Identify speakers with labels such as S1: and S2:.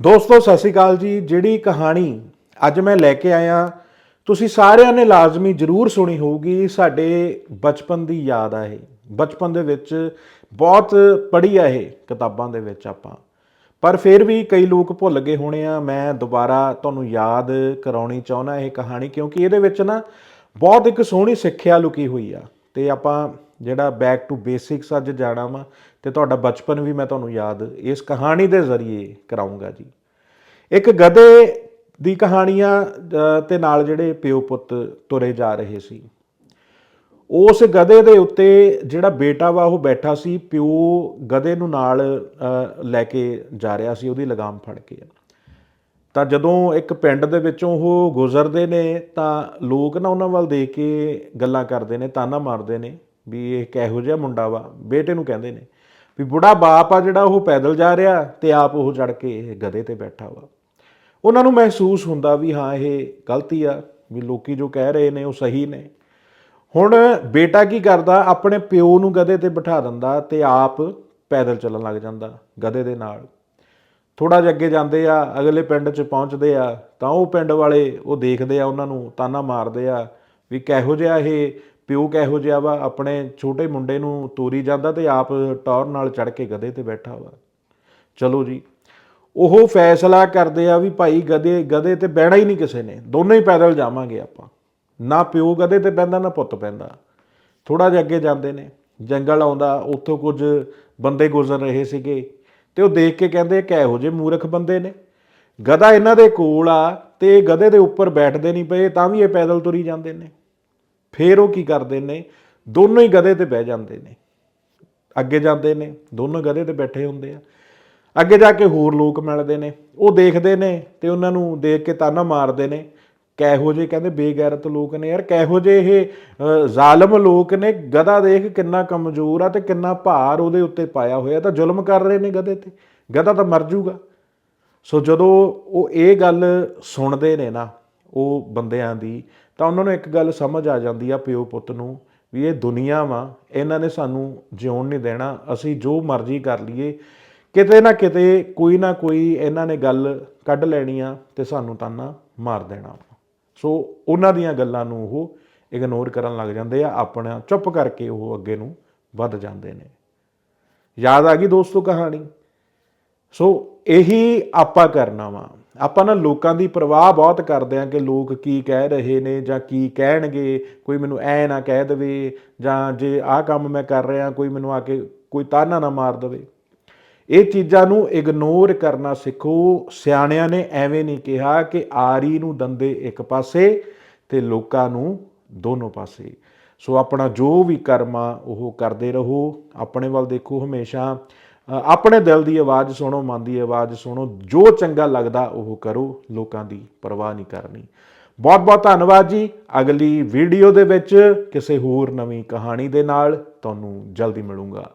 S1: ਦੋਸਤੋ, ਸਤਿ ਸ਼੍ਰੀ ਅਕਾਲ ਜੀ। ਜਿਹੜੀ ਕਹਾਣੀ ਅੱਜ ਮੈਂ ਲੈ ਕੇ ਆਇਆ, ਤੁਸੀਂ ਸਾਰਿਆਂ ਨੇ ਲਾਜ਼ਮੀ ਜ਼ਰੂਰ ਸੁਣੀ ਹੋਊਗੀ। ਸਾਡੇ ਬਚਪਨ ਦੀ ਯਾਦ ਆ ਇਹ। ਬਚਪਨ ਦੇ ਵਿੱਚ ਬਹੁਤ ਪੜ੍ਹੀ ਆ ਇਹ ਕਿਤਾਬਾਂ ਦੇ ਵਿੱਚ ਆਪਾਂ। ਪਰ ਫਿਰ ਵੀ ਕਈ ਲੋਕ ਭੁੱਲ ਗਏ ਹੋਣੇ ਆ। ਮੈਂ ਦੁਬਾਰਾ ਤੁਹਾਨੂੰ ਯਾਦ ਕਰਾਉਣੀ ਚਾਹੁੰਦਾ ਇਹ ਕਹਾਣੀ, ਕਿਉਂਕਿ ਇਹਦੇ ਵਿੱਚ ਨਾ ਬਹੁਤ ਇੱਕ ਸੋਹਣੀ ਸਿੱਖਿਆ ਲੁਕੀ ਹੋਈ ਆ। ਤੇ ਆਪਾਂ ਜਿਹੜਾ ਬੈਕ ਟੂ ਬੇਸਿਕਸ ਅੱਜ ਜਾਣਾ ਵਾ ਤੇ ਤੁਹਾਡਾ ਬਚਪਨ ਵੀ ਮੈਂ ਤੁਹਾਨੂੰ ਯਾਦ ਇਸ ਕਹਾਣੀ ਦੇ ਜ਼ਰੀਏ ਕਰਾਉਂਗਾ ਜੀ। ਇੱਕ ਗਧੇ ਦੀ ਕਹਾਣੀਆਂ ਅ, ਤੇ ਨਾਲ ਜਿਹੜੇ ਪਿਓ ਪੁੱਤ ਤੁਰੇ ਜਾ ਰਹੇ ਸੀ। ਉਸ ਗਧੇ ਦੇ ਉੱਤੇ ਜਿਹੜਾ ਬੇਟਾ ਵਾ ਉਹ ਬੈਠਾ ਸੀ ਪਿਓ ਗਧੇ ਨੂੰ ਨਾਲ ਲੈ ਕੇ ਜਾ ਰਿਹਾ ਸੀ ਉਹਦੀ ਲਗਾਮ ਫੜ ਕੇ। ਤਾਂ ਜਦੋਂ ਇੱਕ ਪਿੰਡ ਦੇ ਵਿੱਚੋਂ ਉਹ ਗੁਜ਼ਰਦੇ ਨੇ ਤਾਂ ਲੋਕ ਨਾ ਉਹਨਾਂ ਵੱਲ ਦੇਖ ਕੇ ਗੱਲਾਂ ਕਰਦੇ ਨੇ ਤਾਨਾ ਮਾਰਦੇ ਨੇ। ਵੀ ਇਹ ਕਿਹੋ ਜਿਹਾ ਮੁੰਡਾ ਵਾ, ਬੇਟੇ ਨੂੰ ਕਹਿੰਦੇ ਨੇ ਵੀ ਬੁੜਾ ਬਾਪ ਆ ਜਿਹੜਾ ਉਹ ਪੈਦਲ ਜਾ ਰਿਹਾ ਤੇ ਆਪ ਉਹ ਚੜ ਕੇ ਇਹ ਗਧੇ ਤੇ ਬੈਠਾ ਵਾ। ਉਹਨਾਂ ਨੂੰ ਮਹਿਸੂਸ ਹੁੰਦਾ ਵੀ ਹਾਂ, ਇਹ ਗਲਤੀ ਆ, ਵੀ ਲੋਕੀ ਜੋ ਕਹਿ ਰਹੇ ਨੇ ਉਹ ਸਹੀ ਨੇ। ਹੁਣ ਬੇਟਾ ਕੀ ਕਰਦਾ, ਆਪਣੇ ਪਿਓ ਨੂੰ ਗਧੇ ਤੇ ਬਿਠਾ ਦਿੰਦਾ ਤੇ ਆਪ ਪੈਦਲ ਚੱਲਣ ਲੱਗ ਜਾਂਦਾ ਗਧੇ ਦੇ ਨਾਲ। ਥੋੜਾ ਜਿਹਾ ਅੱਗੇ ਜਾਂਦੇ ਆ, ਅਗਲੇ ਪਿੰਡ 'ਚ ਪਹੁੰਚਦੇ ਆ, ਤਾਂ ਉਹ ਪਿੰਡ ਵਾਲੇ ਉਹ ਦੇਖਦੇ ਆ ਉਹਨਾਂ ਨੂੰ ਤਾਨਾ ਮਾਰਦੇ ਆ ਵੀ ਕਿਹੋ ਜਿਹਾ ਇਹ ਪਿਓ ਕਿਹੋ ਜਿਹਾ ਵਾ, ਆਪਣੇ ਛੋਟੇ ਮੁੰਡੇ ਨੂੰ ਤੋਰੀ ਜਾਂਦਾ ਤੇ ਆਪ ਟੌਰ ਨਾਲ ਚੜ ਕੇ ਗਧੇ ਤੇ ਬੈਠਾ ਵਾ। ਚਲੋ ਜੀ, ਉਹ ਫੈਸਲਾ ਕਰਦੇ ਆ ਵੀ ਭਾਈ ਗਧੇ ਗਧੇ ਤੇ ਬਹਿਣਾ ਹੀ ਨਹੀਂ ਕਿਸੇ ਨੇ, ਦੋਨੋਂ ਹੀ ਪੈਦਲ ਜਾਵਾਂਗੇ ਆਪਾਂ। ਨਾ ਪਿਓ ਗਧੇ ਤੇ ਪੈਂਦਾ ਨਾ ਪੁੱਤ ਪੈਂਦਾ ਥੋੜਾ ਜਿਹਾ ਅੱਗੇ ਜਾਂਦੇ ਨੇ, ਜੰਗਲ ਆਉਂਦਾ, ਉੱਥੋਂ ਕੁਝ ਬੰਦੇ ਗੁਜ਼ਰ ਰਹੇ ਸੀਗੇ ਤੇ ਉਹ ਦੇਖ ਕੇ ਕਹਿੰਦੇ ਕਿਹੋ ਜਿਹੇ ਮੂਰਖ ਬੰਦੇ ਨੇ। ਗਧਾ ਇਹਨਾਂ ਦੇ ਕੋਲ ਆ ਤੇ ਇਹ ਗਧੇ ਦੇ ਉੱਪਰ ਬੈਠਦੇ ਨਹੀਂ ਪਏ, ਤਾਂ ਵੀ ਇਹ ਪੈਦਲ ਤੁਰੀ ਜਾਂਦੇ ਨੇ। ਫੇਰ ਉਹ ਕੀ ਕਰਦੇ ਨੇ? ਦੋਨੋਂ ਹੀ ਗਧੇ ਤੇ ਬਹਿ ਜਾਂਦੇ ਨੇ। ਅੱਗੇ ਜਾਂਦੇ ਨੇ, ਦੋਨੋਂ ਗਧੇ ਤੇ ਬੈਠੇ ਹੁੰਦੇ ਆ। ਅੱਗੇ ਜਾ ਕੇ ਹੋਰ ਲੋਕ ਮਿਲਦੇ ਨੇ। ਉਹ ਦੇਖਦੇ ਨੇ ਤੇ ਉਹਨਾਂ ਨੂੰ ਦੇਖ ਕੇ ਤਾਨਾ ਮਾਰਦੇ ਨੇ। ਕਿਹੋ ਜਿਹੇ ਕਹਿੰਦੇ ਬੇਗੈਰਤ ਲੋਕ ਨੇ ਯਾਰ, ਕਿਹੋ ਜਿਹੇ ਇਹ ਜ਼ਾਲਮ ਲੋਕ ਨੇ। ਗਧਾ ਦੇਖ ਕਿੰਨਾ ਕਮਜ਼ੋਰ ਆ ਤੇ ਕਿੰਨਾ ਭਾਰ ਉਹਦੇ ਉੱਤੇ ਪਾਇਆ ਹੋਇਆ। ਤਾਂ ਜ਼ੁਲਮ ਕਰ ਰਹੇ ਨੇ ਗਧੇ ਤੇ। ਗਧਾ ਤਾਂ ਮਰ ਜਾਊਗਾ ਸੋ ਜਦੋਂ ਉਹ ਇਹ ਗੱਲ ਸੁਣਦੇ ਨੇ ਨਾ ਉਹ ਬੰਦਿਆਂ ਦੀ, ਤਾਂ ਉਹਨਾਂ ਨੂੰ ਇੱਕ ਗੱਲ ਸਮਝ ਆ ਜਾਂਦੀ ਆ ਪਿਓ ਪੁੱਤ ਨੂੰ ਵੀ ਇਹ ਦੁਨੀਆ ਵਾ, ਇਹਨਾਂ ਨੇ ਸਾਨੂੰ ਜਿਉਣ ਨਹੀਂ ਦੇਣਾ, ਅਸੀਂ ਜੋ ਮਰਜ਼ੀ ਕਰ ਲਈਏ। ਕਿਤੇ ਨਾ ਕਿਤੇ ਕੋਈ ਨਾ ਕੋਈ ਇਹਨਾਂ ਨੇ ਗੱਲ ਕੱਢ ਲੈਣੀ ਆ ਤੇ ਸਾਨੂੰ ਤਾਨਾ ਮਾਰ ਦੇਣਾ ਸੋ ਉਹਨਾਂ ਦੀਆਂ ਗੱਲਾਂ ਨੂੰ ਉਹ ਇਗਨੋਰ ਕਰਨ ਲੱਗ ਜਾਂਦੇ ਆ, ਆਪਣਾ ਚੁੱਪ ਕਰਕੇ ਉਹ ਅੱਗੇ ਨੂੰ ਵੱਧ ਜਾਂਦੇ ਨੇ। ਯਾਦ ਆ ਗਈ ਦੋਸਤੋ ਕਹਾਣੀ? ਸੋ ਇਹੀ ਆਪਾਂ ਕਰਨਾ ਵਾ। ਆਪਾਂ ਨਾ ਲੋਕਾਂ ਦੀ ਪਰਵਾਹ ਬਹੁਤ ਕਰਦੇ ਆ ਕਿ ਲੋਕ ਕੀ ਕਹਿ ਰਹੇ ਨੇ ਜਾਂ ਕੀ ਕਹਿਣਗੇ। ਕੋਈ ਮੈਨੂੰ ਐ ਨਾ ਕਹਿ ਦੇਵੇ ਜਾਂ ਜੇ ਆਹ ਕੰਮ ਮੈਂ ਕਰ ਰਿਹਾ, ਕੋਈ ਮੈਨੂੰ ਆ ਕੇ ਕੋਈ ਤਾਨਾ ਨਾ ਮਾਰ ਦੇਵੇ। ਇਹ ਚੀਜ਼ਾਂ ਨੂੰ ਇਗਨੋਰ ਕਰਨਾ ਸਿੱਖੋ। ਸਿਆਣਿਆਂ ਨੇ ਐਵੇਂ ਨਹੀਂ ਕਿਹਾ ਕਿ ਆਰੀ ਨੂੰ ਦੰਦੇ ਇੱਕ ਪਾਸੇ ਤੇ ਲੋਕਾਂ ਨੂੰ ਦੋਨੋਂ ਪਾਸੇ। ਸੋ ਆਪਣਾ ਜੋ ਵੀ ਕਰਮਾ ਉਹ ਕਰਦੇ ਰਹੋ। ਆਪਣੇ ਵੱਲ ਦੇਖੋ ਹਮੇਸ਼ਾ। ਆਪਣੇ ਦਿਲ ਦੀ ਆਵਾਜ਼ ਸੁਣੋ, ਮਨ ਦੀ ਆਵਾਜ਼ ਸੁਣੋ, ਜੋ ਚੰਗਾ ਲੱਗਦਾ ਉਹ ਕਰੋ, ਲੋਕਾਂ ਦੀ ਪਰਵਾਹ ਨਹੀਂ ਕਰਨੀ। ਬਹੁਤ ਬਹੁਤ ਧੰਨਵਾਦ ਜੀ। ਅਗਲੀ ਵੀਡੀਓ ਦੇ ਵਿੱਚ ਕਿਸੇ ਹੋਰ ਨਵੀਂ ਕਹਾਣੀ ਦੇ ਨਾਲ ਤੁਹਾਨੂੰ ਜਲਦੀ ਮਿਲੂੰਗਾ।